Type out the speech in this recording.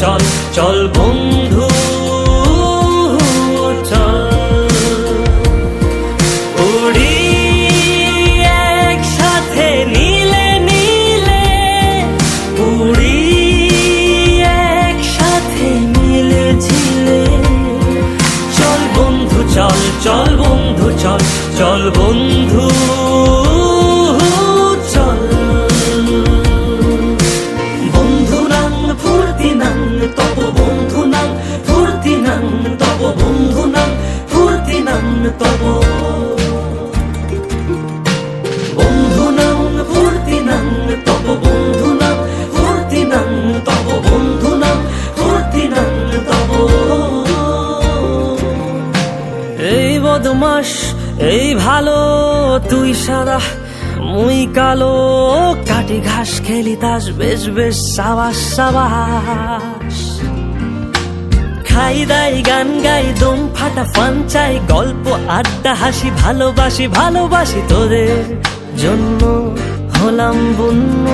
চল চল বন্ধু, চল। উড়ি নীলে নীলে চল বন্ধু, চল চল বন্ধু, চল চল বন্ধু। বন্ধু নাং ফুর্তি নাং তপ বন্ধু নাং ফুর্তি নাং তপ বন্ধু নাং ফুর্তি নাং তপ এই বদমাস, এই ভালো, তুই সাদা, মুই কালো, কাটি ঘাস খেলি তাস বেশ বেশ সাবাস সাবাস। খাই দাই, গান গাই, দম ফাটা, ফান চাই, গল্প, আড্ডা, হাসি, ভালোবাসি ভালোবাসি তোদের জন্য হলাম বন্য